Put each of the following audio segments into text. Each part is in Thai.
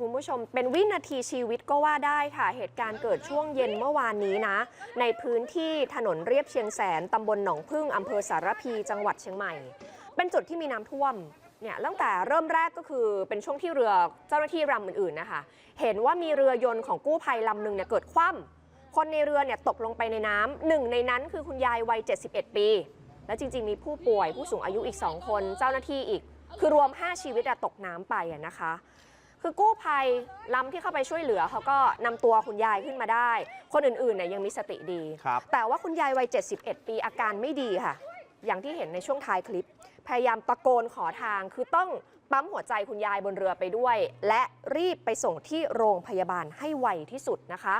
คุณผู้ชม เป็นวินาทีชีวิตก็ว่าได้ค่ะ เหตุการณ์เกิดช่วงเย็นเมื่อวานนี้นะ ในพื้นที่ถนนเรียบเชียงแสนตำบลหนองพึ่งอำเภอสารพีจังหวัดเชียงใหม่ เป็นจุดที่มีน้ำท่วมเนี่ยตั้งแต่เริ่มแรกก็คือเป็นช่วงที่เรือเจ้าหน้าที่ลำอื่นๆนะคะ เห็นว่ามีเรือยนต์ของกู้ภัยลำหนึ่งเนี่ยเกิดคว่ำคนในเรือเนี่ยตกลงไปในน้ำหนึ่งในนั้นคือคุณยายวัย 71 ปี และจริง ๆ มีผู้ป่วยผู้สูงอายุอีก 2 คน เจ้าหน้าที่อีก คือรวม 5 ชีวิตตกน้ำไปนะคะ คือกู้ภัยลำที่เข้าไปช่วยเหลือเขาก็นำตัวคุณยายขึ้นมาได้ คนอื่นๆเนี่ยยังมีสติดี ครับ แต่ว่าคุณยายวัย 71 ปีอาการไม่ดีค่ะ อย่างที่เห็นในช่วงท้ายคลิป พยายามตะโกนขอทาง คือต้องปั๊มหัวใจคุณยายบนเรือไปด้วย และรีบไปส่งที่โรงพยาบาลให้ไวที่สุดนะคะ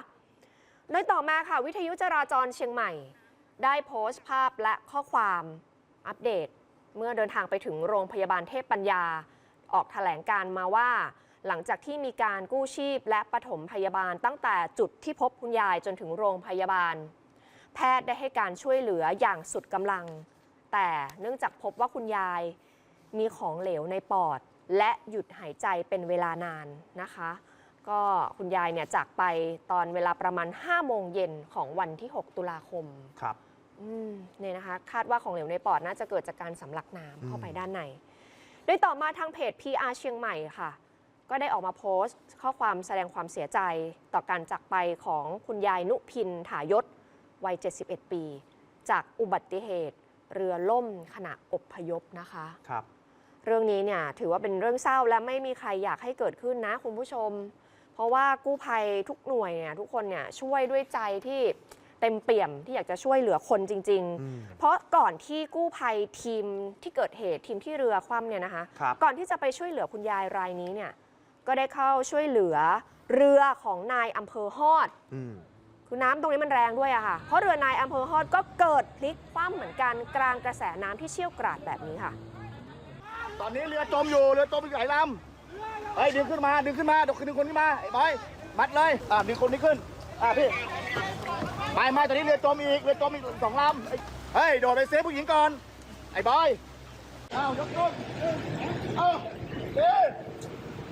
โดยต่อมาค่ะ วิทยุจราจรเชียงใหม่ ได้โพสต์ภาพและข้อความอัปเดต เมื่อเดินทางไปถึงโรงพยาบาลเทพปัญญา ออกแถลงการมาว่า หลังจากที่มีการกู้ชีพและปฐมพยาบาลตั้งแต่จุดที่พบคุณยายจนถึงโรงพยาบาล แพทย์ได้ให้การช่วยเหลืออย่างสุดกำลัง แต่เนื่องจากพบว่าคุณยายมีของเหลวในปอด และหยุดหายใจเป็นเวลานานนะคะ ก็คุณยายเนี่ยจากไปตอนเวลาประมาณ 5 โมงเย็นของวันที่ 6 ตุลาคมครับอืมเนี่ยนะคะ คาดว่าของเหลวในปอดน่าจะเกิดจากการสำลักน้ำเข้าไปอืมด้านใน โดยต่อมาทางเพจ PR เชียงใหม่ค่ะ ก็ได้ออกมาโพสต์ ข้อความแสดงความเสียใจต่อการจากไปของคุณยายนุพินถายศวัย 71 ปี จากอุบัติเหตุ เรือล่มขณะอพยพนะคะครับเรื่องนี้เนี่ยถือว่าเป็นเรื่องเศร้าและไม่มีใครอยากให้เกิดขึ้นนะคุณผู้ชม เพราะว่ากู้ภัยทุกหน่วยเนี่ยทุกคนเนี่ยช่วยด้วยใจที่เต็มเปี่ยมที่อยากจะช่วยเหลือคนจริงอืมๆเพราะก่อนที่กู้ภัยทีมที่เกิดเหตุทีมที่เรือคว่ำเนี่ยนะคะครับก่อนที่จะไปช่วยเหลือคุณยายรายนี้เนี่ย ก็ได้เข้าช่วยเหลือเรือของนายอำเภอฮอดอืมคือน้ำตรงนี้มันแรงด้วยอะค่ะ เพราะเรือนายอำเภอฮอดก็เกิดพลิกคว่ำเหมือนกันกลางกระแสน้ำที่เชี่ยวกราดแบบนี้ค่ะ ตอนนี้เรือจมอยู่เรือจมอีกหลายลำเฮ้ยดึงขึ้นมาดึงขึ้นมาดึงดึงคนขึ้นมาไอ้บอยมัดเลยอ่าดึงคนนี้ขึ้นอ่าพี่ไปไม่ตอนนี้เรือจมอีกเรือจมอีกสองลำเฮ้ยเฮ้ยโดดไปเซฟผู้หญิงก่อนไอ้บอยอ้าวยกยกเอาเฮ้ย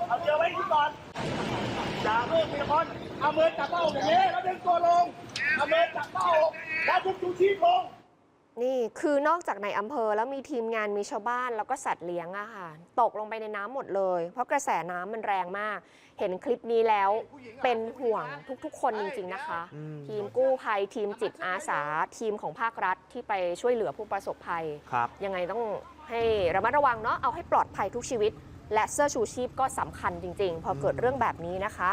เอาเรือไว้ที่ก่อนอย่าเพิ่งมีคนเอามือจับเป้าอย่างนี้แล้วดึงตัวลงเอามือจับเป้าแล้วดึงชูชีพลงนี่คือนอกจากในอำเภอแล้วมีทีมงานมีชาวบ้านแล้วก็สัตว์เลี้ยงอะค่ะ ตกลงไปในน้ำหมดเลย เพราะกระแสน้ำมันแรงมาก เห็นคลิปนี้แล้วเป็นห่วงทุกๆ คนจริง ๆนะคะอืมทีมกู้ภัยทีมจิตอาสา ทีมของภาครัฐที่ไปช่วยเหลือผู้ประสบภัยครับยังไงต้องให้ระมัดระวังเนาะเอาให้ปลอดภัยทุกชีวิต และเสื้อชูชีพก็สำคัญจริง ๆ พอเกิดเรื่องแบบนี้นะคะ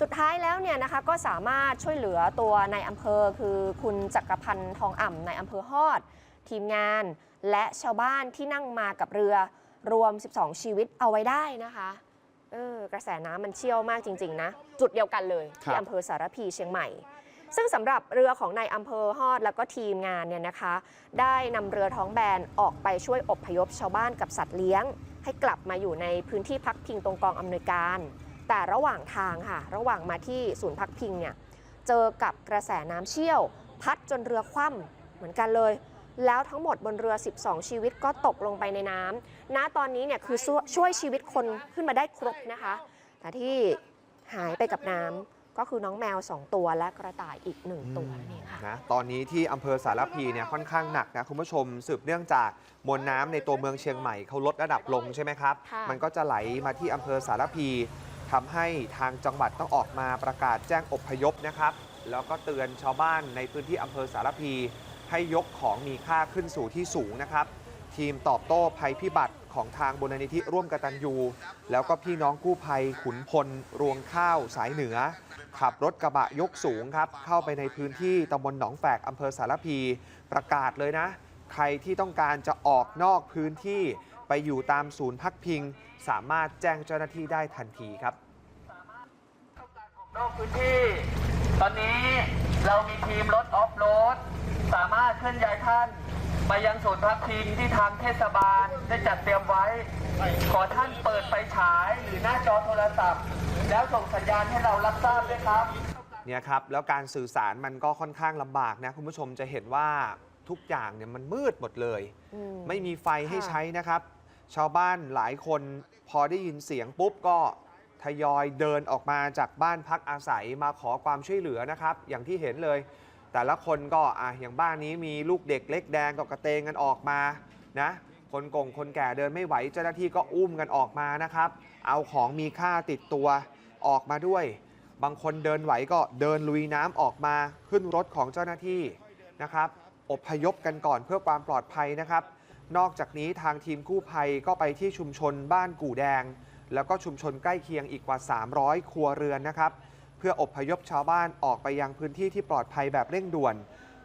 สุดท้ายแล้วเนี่ยนะคะก็สามารถช่วยเหลือตัวในายอำเภอคือคุณจักรพันธ์ทองอ่ำในายอำเภอฮอด ทีมงาน และชาวบ้านที่นั่งมากับเรือรวม 12 ชีวิตเอาไว้ได้นะคะเออกระแสน้ำมันเชี่ยวมากจริง ๆ นะ จุดเดียวกันเลยคที่รับอำเภอสารพีเชียงใหม่ ซึ่งสำหรับเรือของนายอำเภอฮอดแล้วก็ทีมงานเนี่ยนะคะ ได้นำเรือท้องแบนออกไปช่วยอพยพชาวบ้านกับสัตว์เลี้ยง ให้กลับมาอยู่ในพื้นที่พักพิงตรงกองอำนวยการ แต่ระหว่างทางค่ะ ระหว่างมาที่ศูนย์พักพิงเนี่ยเจอกับกระแสน้ำเชี่ยว พัดจนเรือคว่ำเหมือนกันเลย แล้วทั้งหมดบนเรือ 12 ชีวิตก็ตกลงไปในน้ำณตอนนี้เนี่ยคือช่วยช่วยชีวิตคนขึ้นมาได้ครบนะคะ แต่ที่หายไปกับน้ำ ก็คือน้องแมว 2 ตัวและกระต่ายอีก 1 ตัวนั่นเองค่ะ นะตอนนี้ที่อำเภอสารพีเนี่ยค่อนข้างหนักนะคุณผู้ชมสืบเนื่องจากมวลน้ำในตัวเมืองเชียงใหม่เขาลดระดับลงใช่ไหมครับ ค่ะ มันก็จะไหลมาที่อำเภอสารพีทำให้ทางจังหวัดต้องออกมาประกาศแจ้งอพยพนะครับ แล้วก็เตือนชาวบ้านในพื้นที่อำเภอสารพี ให้ยกของมีค่าขึ้นสู่ที่สูงนะครับ ทีมตอบโต้ภัยพิบัติของทางบนนิธิร่วมกตัญญูแล้วก็พี่น้องกู้ภัยขุนพลรวงข้าวสายเหนือ ขับรถกระบะยกสูงครับ เข้าไปในพื้นที่ตำบลหนองแฝกอำเภอสารพี ประกาศเลยนะ ใครที่ต้องการจะออกนอกพื้นที่ไปอยู่ตามศูนย์พักพิง สามารถแจ้งเจ้าหน้าที่ได้ทันทีครับนอกพื้นที่ ตอนนี้เรามีทีมรถออฟโรดสามารถเคลื่อนย้ายท่านไปยังศูนย์พักพิงที่ทางเทศบาลได้จัดเตรียมไว้ ขอท่านเปิดไฟฉายหรือหน้าจอโทรศัพท์ แล้วส่งสัญญาณให้เรารับทราบด้วยครับ เนี่ยครับ แล้วการสื่อสารมันก็ค่อนข้างลำบากนะ คุณผู้ชมจะเห็นว่าทุกอย่างเนี่ยมันมืดหมดเลย อืม ไม่มีไฟให้ค่ะใช้นะครับ ชาวบ้านหลายคนพอได้ยินเสียงปุ๊บก็ทยอยเดินออกมาจากบ้านพักอาศัยมาขอความช่วยเหลือนะครับ อย่างที่เห็นเลย แต่ละคนก็อะอย่างบ้านนี้มีลูกเด็กเล็กแดงก็กระเตงกันออกมานะคนกงคนแก่เดินไม่ไหวเจ้าหน้าที่ก็อุ้มกันออกมานะครับ เอาของมีค่าติดตัว ออกมาด้วย บางคนเดินไหวก็เดินลุยน้ำออกมาขึ้นรถของเจ้าหน้าที่นะครับอบพยพกันก่อนเพื่อความปลอดภัยนะครับ นอกจากนี้ทางทีมกู้ภัยก็ไปที่ชุมชนบ้านกู่แดง แล้วก็ชุมชนใกล้เคียงอีกกว่า 300 ครัวเรือนนะครับ เพื่ออบพยพชาวบ้านออกไปยังพื้นที่ที่ปลอดภัยแบบเร่งด่วน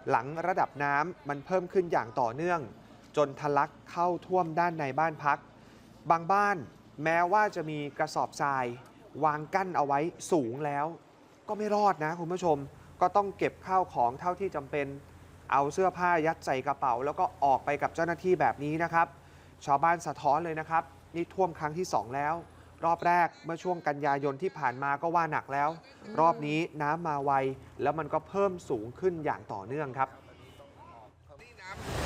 หลังระดับน้ำมันเพิ่มขึ้นอย่างต่อเนื่อง จนทะลักเข้าท่วมด้านในบ้านพัก บางบ้าน แม้ว่าจะมีกระสอบทราย วางกั้นเอาไว้สูงแล้ว ก็ไม่รอดนะคุณผู้ชม ก็ต้องเก็บข้าวของเท่าที่จำเป็น เอาเสื้อผ้ายัดใส่กระเป๋า แล้วก็ออกไปกับเจ้าหน้าที่แบบนี้นะครับ ชาวบ้านสะท้อนเลยนะครับ นี่ท่วมครั้งที่ 2 แล้ว รอบแรกเมื่อช่วงกันยายนที่ผ่านมาก็ว่าหนักแล้ว รอบนี้น้ำมาไวแล้วมันก็เพิ่มสูงขึ้นอย่างต่อเนื่องครับ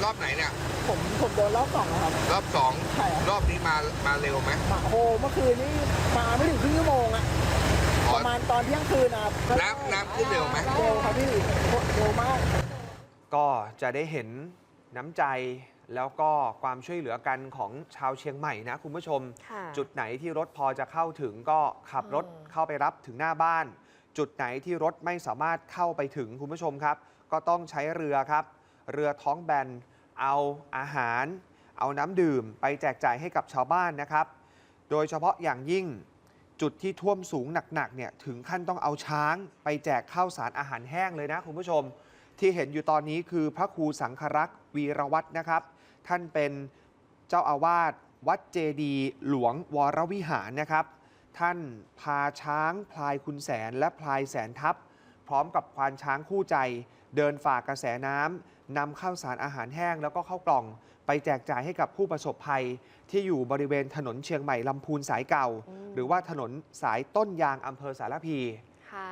รอบไหนเนี่ย ผมผมโดนรอบสองนะครับ รอบสองใช่ครับ รอบนี้มามาเร็วไหม มาโอ้เมื่อคืนนี้มาไม่ถึงครึ่งชั่วโมงอะอ๋อประมาณตอนเที่ยงคืนนะครับน้ำน้ำขึ้นเร็วไหม เร็วครับพี่เร็วมาก ก็จะได้เห็นน้ำใจแล้วก็ความช่วยเหลือกันของชาวเชียงใหม่นะคุณผู้ชม ค่ะ จุดไหนที่รถพอจะเข้าถึงก็ขับรถอืมเข้าไปรับถึงหน้าบ้าน จุดไหนที่รถไม่สามารถเข้าไปถึงคุณผู้ชมครับ ก็ต้องใช้เรือครับ เรือท้องแบน เอาอาหาร เอาน้ำดื่มไปแจกจ่ายให้กับชาวบ้านนะครับ โดยเฉพาะอย่างยิ่งจุดที่ท่วมสูงหนักๆเนี่ยถึงขั้นต้องเอาช้างไปแจกข้าวสารอาหารแห้งเลยนะคุณผู้ชม ที่เห็นอยู่ตอนนี้คือพระครูสังครักษ์วีรวัตรนะครับ ท่านเป็นเจ้าอาวาสวัดเจดีหลวงวรวิหารนะครับ ท่านพาช้างพลายคุณแสนและพลายแสนทัพ พร้อมกับควานช้างคู่ใจ เดินฝ่ากระแสน้ำนำข้าวสารอาหารแห้งแล้วก็ข้าวกล่องไปแจกจ่ายให้กับผู้ประสบภัย ที่อยู่บริเวณถนนเชียงใหม่ลำพูนสายเก่าอืมหรือว่าถนนสายต้นยางอำเภอสารพีค่ะ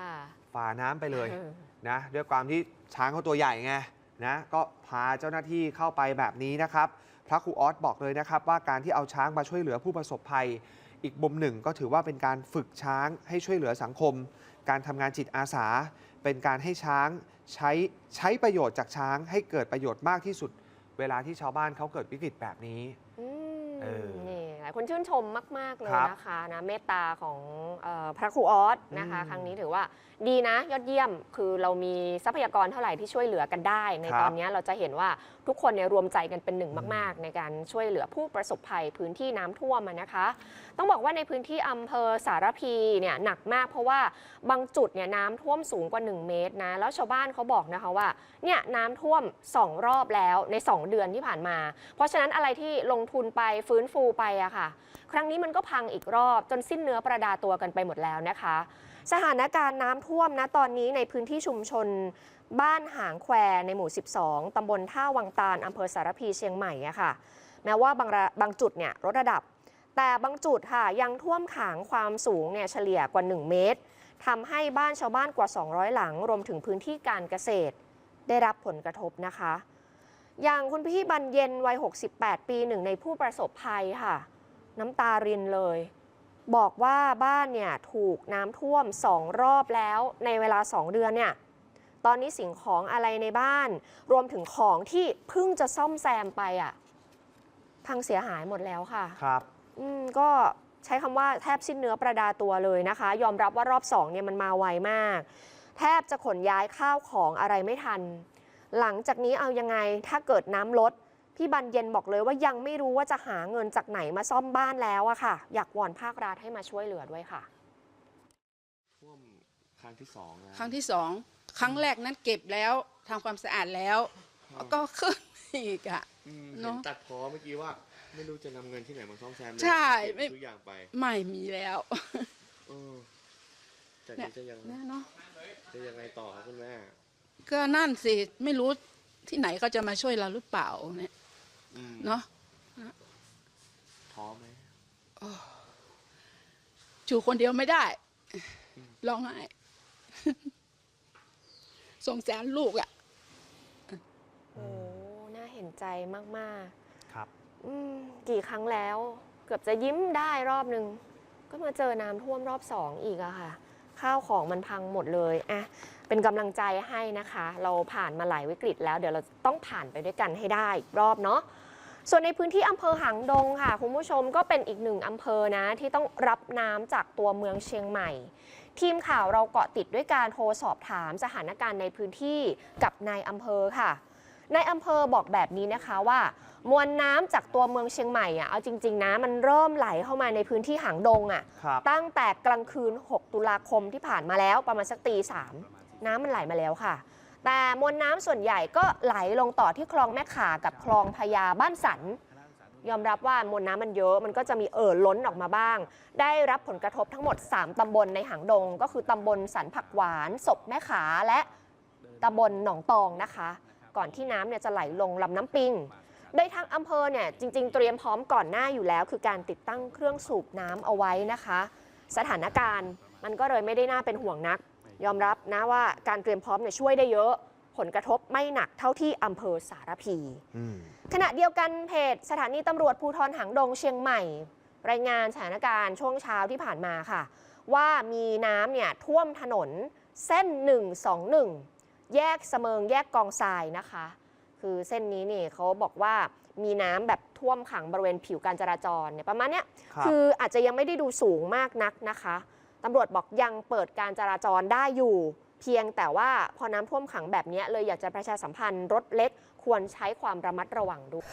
ฝ่าน้ำไปเลยออนะด้วยความที่ช้างเขาตัวใหญ่ไงนะก็พาเจ้าหน้าที่เข้าไปแบบนี้นะครับ พระครูออสบอกเลยนะครับ ว่าการที่เอาช้างมาช่วยเหลือผู้ประสบภัย อีกมุมหนึ่งก็ถือว่าเป็นการฝึกช้างให้ช่วยเหลือสังคม การทำงานจิตอาสา เป็นการให้ช้าง ใช้ใช้ประโยชน์จากช้างให้เกิดประโยชน์มากที่สุด เวลาที่ชาวบ้านเขาเกิดวิกฤตแบบนี้ อืมเออ นี่หลายคนชื่นชมมาก ๆ เลยครับนะคะนะเมตตาของเออพระครูออสนะคะอืมครั้งนี้ถือว่าดีนะยอดเยี่ยมคือเรามีทรัพยากรเท่าไหร่ที่ช่วยเหลือกันได้ ในครับตอนนี้เราจะเห็นว่าทุกคนเนี่ยรวมใจกันเป็นหนึ่งอืมมาก ๆ ในการช่วยเหลือผู้ประสบภัยพื้นที่น้ำท่วมอะนะคะ ต้องบอกว่าในพื้นที่อำเภอสารพีเนี่ยหนักมาก เพราะว่าบางจุดเนี่ยน้ำท่วมสูงกว่า 1 เมตรนะแล้วชาวบ้านเขาบอกนะคะว่าเนี่ยน้ำท่วม 2 รอบแล้วใน 2 เดือนที่ผ่านมา เพราะฉะนั้นอะไรที่ลงทุนไปฟื้นฟูไปอะค่ะครั้งนี้มันก็พังอีกรอบจนสิ้นเนื้อประดาตัวกันไปหมดแล้วนะคะ สถานการณ์น้ำท่วมนะตอนนี้ในพื้นที่ชุมชนบ้านหางแควในหมู่ 12ตำบลท่าวังตาลอำเภอสารพีเชียงใหม่อะค่ะ แม้ว่าบางบางจุดเนี่ยลดระดับ แต่บางจุดค่ะยังท่วมขังความสูงเนี่ยเฉลี่ยกว่า 1 เมตรทำให้บ้านชาวบ้านกว่า 200 หลัง รวมถึงพื้นที่การเกษตร ได้รับผลกระทบนะคะ อย่างคุณพี่บรรเย็นวัย 68 ปีหนึ่งในผู้ประสบภัยค่ะ น้ำตารินเลย บอกว่าบ้านเนี่ยถูกน้ำท่วมสองรอบแล้วในเวลา2เดือนเนี่ยตอนนี้สิ่งของอะไรในบ้าน รวมถึงของที่เพิ่งจะซ่อมแซมไปอะพังเสียหายหมดแล้วค่ะครับอืมก็ใช้คำว่าแทบสิ้นเนื้อประดาตัวเลยนะคะ ยอมรับว่ารอบสองเนี่ยมันมาไวมาก แทบจะขนย้ายข้าวของอะไรไม่ทัน หลังจากนี้เอายังไงถ้าเกิดน้ำลด พี่บันเย็นบอกเลยว่ายังไม่รู้ว่าจะหาเงินจากไหนมาซ่อมบ้านแล้วอะค่ะ อยากวอนภาครัฐให้มาช่วยเหลือด้วยค่ะท่วมครั้งที่สองแล้วครั้งที่สองครั้งแรกนั้นเก็บแล้วทำความสะอาดแล้วแล้วก็ขึ้นอีกอะอืมเนเห็อะนตัดพอเมื่อกี้ว่า ไม่รู้จะนำเงินที่ไหนมาซ่อมแซมเลยใช่เก็บไม่ทุกอย่างไปไม่มีแล้วเออจากเนี่ยนี้จะยังเนี่ยเนาะจะยังไงต่อครับคุณแม่ ก็นั่นสิ ไม่รู้ที่ไหนเขาจะมาช่วยเราหรือเปล่าเนี่ยอืม เนาะท้อไหมอยู่คนเดียวไม่ได้ร้องไห้สงสารลูกอะโอ้น่าเห็นใจมากครับๆอืมกี่ครั้งแล้ว เกือบจะยิ้มได้รอบนึง ก็มาเจอน้ำท่วมรอบสองอีกอะค่ะ ข้าวของมันพังหมดเลยอะเป็นกำลังใจให้นะคะ เราผ่านมาหลายวิกฤตแล้วเดี๋ยวเราต้องผ่านไปด้วยกันให้ได้อีกรอบเนาะส่วนในพื้นที่อำเภอหางดงค่ะคุณผู้ชมก็เป็นอีกหนึ่งอำเภอนะที่ต้องรับน้ำจากตัวเมืองเชียงใหม่ ทีมข่าวเราเกาะติดด้วยการโทรสอบถามสถานการณ์ในพื้นที่กับนายอำเภอค่ะ นายอำเภอบอกแบบนี้นะคะว่ามวลน้ำจากตัวเมืองเชียงใหม่อะเอาจริง ๆนะมันเริ่มไหลเข้ามาในพื้นที่หางดงอะครับตั้งแต่กลางคืน 6 ตุลาคมที่ผ่านมาแล้วประมาณสักตีสามน้ำมันไหลมาแล้วค่ะ แต่มวลน้ำส่วนใหญ่ก็ไหลลงต่อที่คลองแม่ข่ากับคลองพญาบ้านสัน ยอมรับว่ามวลน้ำมันเยอะมันก็จะมีเอ่อล้นออกมาบ้าง ได้รับผลกระทบทั้งหมด 3ตำบลในหางดง ก็คือตำบลสันผักหวาน ศพแม่ขาและตำบลหนองตองนะคะ ก่อนที่น้ำเนี่ยจะไหลลงลำน้ำปิง โดยทางอำเภอเนี่ยจริง ๆ เตรียมพร้อมก่อนหน้าอยู่แล้ว คือการติดตั้งเครื่องสูบน้ำเอาไว้นะคะ สถานการณ์มันก็เลยไม่ได้น่าเป็นห่วงนัก ยอมรับนะว่าการเตรียมพร้อมเนี่ยช่วยได้เยอะ ผลกระทบไม่หนักเท่าที่อำเภอสารพี อืม ขณะเดียวกันเพจสถานีตำรวจภูธรหางดงเชียงใหม่ รายงานสถานการณ์ช่วงเช้าที่ผ่านมาค่ะ ว่ามีน้ำเนี่ยท่วมถนนเส้น 121 แยกเสมิงแยกกองทรายนะคะ คือเส้นนี้นี่เขาบอกว่ามีน้ำแบบท่วมขังบริเวณผิวการจราจรเนี่ยประมาณเนี้ยครับคืออาจจะยังไม่ได้ดูสูงมากนักนะคะตำรวจบอกยังเปิดการจราจรได้อยู่ เพียงแต่ว่าพอน้ำท่วมขังแบบเนี้ยเลยอยากจะประชาสัมพันธ์รถเล็กควรใช้ความระมัดระวังด้วย